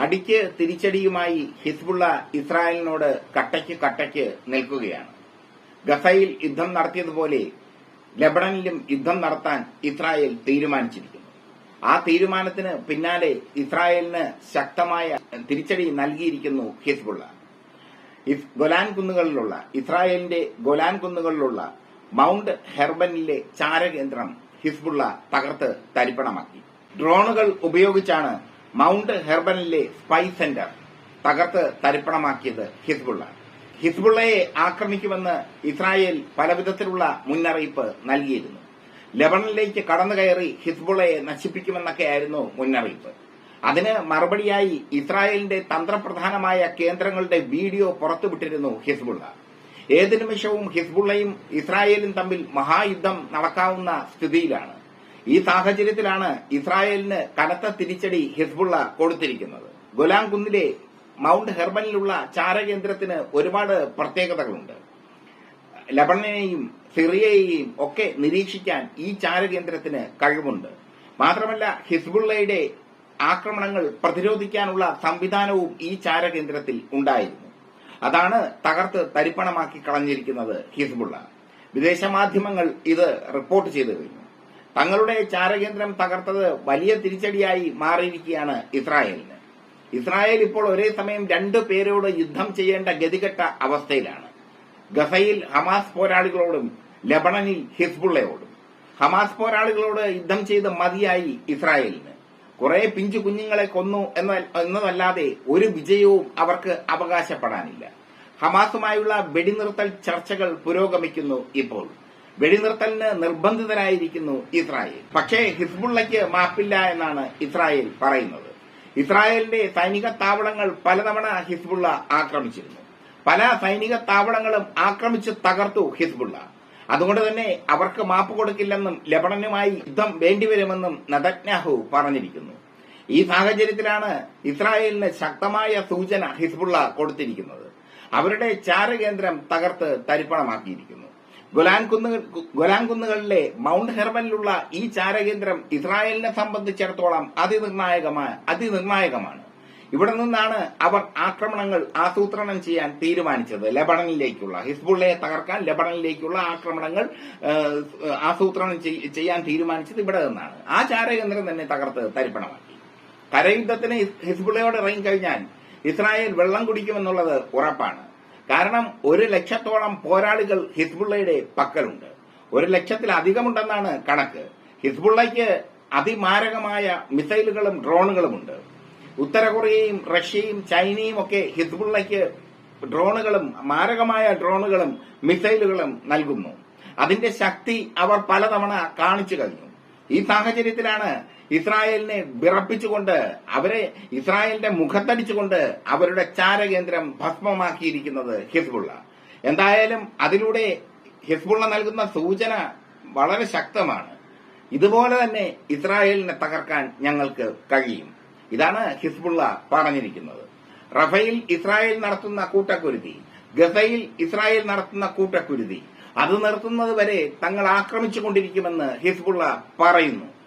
അടിക്ക് തിരിച്ചടിയുമായി ഹിസ്ബുള്ള ഇസ്രായേലിനോട് കട്ടയ്ക്ക് കട്ടയ്ക്ക് നിൽക്കുകയാണ്. ഗസയിൽ യുദ്ധം നടത്തിയതുപോലെ ലബണനിലും യുദ്ധം നടത്താൻ ഇസ്രായേൽ തീരുമാനിച്ചിരിക്കുന്നു. ആ തീരുമാനത്തിന് പിന്നാലെ ഇസ്രായേലിന് ശക്തമായ തിരിച്ചടി നൽകിയിരിക്കുന്നു ഹിസ്ബുള്ള. ഗൊലാൻ കുന്നുകളിലുള്ള ഇസ്രായേലിന്റെ ഗൊലാൻ കുന്നുകളിലുള്ള മൌണ്ട് ഹെർബനിലെ ചാരകേന്ദ്രം ഹിസ്ബുള്ള തകർത്ത് തരിപ്പണമാക്കി. ഡ്രോണുകൾ ഉപയോഗിച്ചാണ് മൗണ്ട് ഹെർബനിലെ സ്പൈ സെന്റർ തകർത്ത് തരിപ്പണമാക്കിയത് ഹിസ്ബുള്ള. ഹിസ്ബുള്ളയെ ആക്രമിക്കുമെന്ന് ഇസ്രായേൽ പലവിധത്തിലുള്ള മുന്നറിയിപ്പ് നൽകിയിരുന്നു. ലബണനിലേക്ക് കടന്നു കയറി ഹിസ്ബുള്ളയെ നശിപ്പിക്കുമെന്നൊക്കെയായിരുന്നു മുന്നറിയിപ്പ്. അതിന് മറുപടിയായി ഇസ്രായേലിന്റെ തന്ത്രപ്രധാനമായ കേന്ദ്രങ്ങളുടെ വീഡിയോ പുറത്തുവിട്ടിരുന്നു ഹിസ്ബുള്ള. ഏത് നിമിഷവും ഹിസ്ബുള്ളയും ഇസ്രായേലും തമ്മിൽ മഹായുദ്ധം നടക്കാവുന്ന സ്ഥിതിയിലാണ്. ഈ സാഹചര്യത്തിലാണ് ഇസ്രായേലിന് കനത്ത തിരിച്ചടി ഹിസ്ബുള്ള കൊടുത്തിരിക്കുന്നത്. ഗുലാം കുന്നിലെ മൗണ്ട് ഹെർബനിലുള്ള ചാരകേന്ദ്രത്തിന് ഒരുപാട് പ്രത്യേകതകളുണ്ട്. ലബണനെയും സിറിയയെയും ഒക്കെ നിരീക്ഷിക്കാൻ ഈ ചാരകേന്ദ്രത്തിന് കഴിവുണ്ട്. മാത്രമല്ല ഹിസ്ബുള്ളയുടെ ആക്രമണങ്ങൾ പ്രതിരോധിക്കാനുള്ള സംവിധാനവും ഈ ചാരകേന്ദ്രത്തിൽ ഉണ്ടായിരുന്നു. അതാണ് തകർത്ത് തരിപ്പണമാക്കി കളഞ്ഞിരിക്കുന്നത് ഹിസ്ബുള്ള. വിദേശ മാധ്യമങ്ങൾ ഇത് റിപ്പോർട്ട് ചെയ്തു കഴിഞ്ഞു. തങ്ങളുടെ ചാരകേന്ദ്രം തകർത്തത് വലിയ തിരിച്ചടിയായി മാറിയിരിക്കുകയാണ് ഇസ്രായേലിന്. ഇസ്രായേൽ ഇപ്പോൾ ഒരേ സമയം രണ്ടു പേരോട് യുദ്ധം ചെയ്യേണ്ട ഗതികെട്ട അവസ്ഥയിലാണ്. ഗസയിൽ ഹമാസ് പോരാളികളോടും ലബണനിൽ ഹിസ്ബുള്ളയോടും. ഹമാസ് പോരാളികളോട് യുദ്ധം ചെയ്ത് മതിയായി ഇസ്രായേലിന്. കുറെ പിഞ്ചു കുഞ്ഞുങ്ങളെ കൊന്നു എന്ന- എന്നതല്ലാതെ ഒരു വിജയവും അവർക്ക് അവകാശപ്പെടാനില്ല. ഹമാസുമായുള്ള വെടിനിർത്തൽ ചർച്ചകൾ പുരോഗമിക്കുന്നു ഇപ്പോൾ. വെടിനിർത്തലിന് നിർബന്ധിതരായിരിക്കുന്നു ഇസ്രായേൽ. പക്ഷേ ഹിസ്ബുള്ളയ്ക്ക് മാപ്പില്ല എന്നാണ് ഇസ്രായേൽ പറയുന്നത്. ഇസ്രായേലിന്റെ സൈനിക താവളങ്ങൾ പലതവണ ഹിസ്ബുള്ള ആക്രമിച്ചിരുന്നു. പല സൈനിക താവളങ്ങളും ആക്രമിച്ച് തകർത്തു ഹിസ്ബുള്ള. അതുകൊണ്ട് തന്നെ അവർക്ക് മാപ്പ് കൊടുക്കില്ലെന്നും ലബണനുമായി യുദ്ധം വേണ്ടിവരുമെന്നും നദജ്ഞാഹു പറഞ്ഞിരിക്കുന്നു. ഈ സാഹചര്യത്തിലാണ് ഇസ്രായേലിന് ശക്തമായ സൂചന ഹിസ്ബുള്ള കൊടുത്തിരിക്കുന്നത്. അവരുടെ ചാരകേന്ദ്രം തകർത്ത് തരിപ്പണമാക്കിയിരിക്കുന്നു. ഗൊലാൻ ഗൊലാൻ കുന്നുകളിലെ മൗണ്ട് ഹെർബനിലുള്ള ഈ ചാരകേന്ദ്രം ഇസ്രായേലിനെ സംബന്ധിച്ചിടത്തോളം അതിനിർണായകമായ അതിനിർണായകമാണ്. ഇവിടെ നിന്നാണ് അവർ ആക്രമണങ്ങൾ ആസൂത്രണം ചെയ്യാൻ തീരുമാനിച്ചത്. ലബണനിലേക്കുള്ള ഹിസ്ബുള്ളയെ തകർക്കാൻ ലബണനിലേക്കുള്ള ആക്രമണങ്ങൾ ആസൂത്രണം ചെയ്യാൻ തീരുമാനിച്ചത് ഇവിടെ നിന്നാണ്. ആ ചാരകേന്ദ്രം തന്നെ തകർത്ത് തരിപ്പണമാക്കി. കരയുദ്ധത്തിന് ഹിസ്- ഹിസ്ബുള്ളയോട് ഇറങ്ങിക്കഴിഞ്ഞാൽ ഇസ്രായേൽ വെള്ളം കുടിക്കുമെന്നുള്ളത് ഉറപ്പാണ്. കാരണം ഒരു ലക്ഷത്തോളം പോരാളികൾ ഹിസ്ബുള്ളയുടെ പക്കലുണ്ട്. ഒരു ലക്ഷത്തിലധികമുണ്ടെന്നാണ് കണക്ക്. ഹിസ്ബുള്ളയ്ക്ക് അതിമാരകമായ മിസൈലുകളും ഡ്രോണുകളുമുണ്ട്. ഉത്തര കൊറിയയും റഷ്യയും ചൈനയും ഒക്കെ ഹിസ്ബുള്ളയ്ക്ക് ഡ്രോണുകളും മാരകമായ ഡ്രോണുകളും മിസൈലുകളും നൽകുന്നു. അതിന്റെ ശക്തി അവർ പലതവണ കാണിച്ചു കഴിഞ്ഞു. ഈ സാഹചര്യത്തിലാണ് ഇസ്രായേലിനെ വിറപ്പിച്ചുകൊണ്ട് അവരെ ഇസ്രായേലിന്റെ മുഖത്തടിച്ചുകൊണ്ട് അവരുടെ ചാരകേന്ദ്രം ഭസ്മമാക്കിയിരിക്കുന്നത് ഹിസ്ബുള്ള. എന്തായാലും അതിലൂടെ ഹിസ്ബുള്ള നൽകുന്ന സൂചന വളരെ ശക്തമാണ്. ഇതുപോലെ തന്നെ ഇസ്രായേലിനെ തകർക്കാൻ ഞങ്ങൾക്ക് കഴിയും. ഇതാണ് ഹിസ്ബുള്ള പറഞ്ഞിരിക്കുന്നത്. റഫയിൽ ഇസ്രായേൽ നടത്തുന്ന കൂട്ടക്കുരുതി ഗസയിൽ ഇസ്രായേൽ നടത്തുന്ന കൂട്ടക്കുരുതി അത് നിർത്തുന്നത് വരെ തങ്ങൾ ആക്രമിച്ചുകൊണ്ടിരിക്കുമെന്ന് ഹിസ്ബുള്ള പറയുന്നു.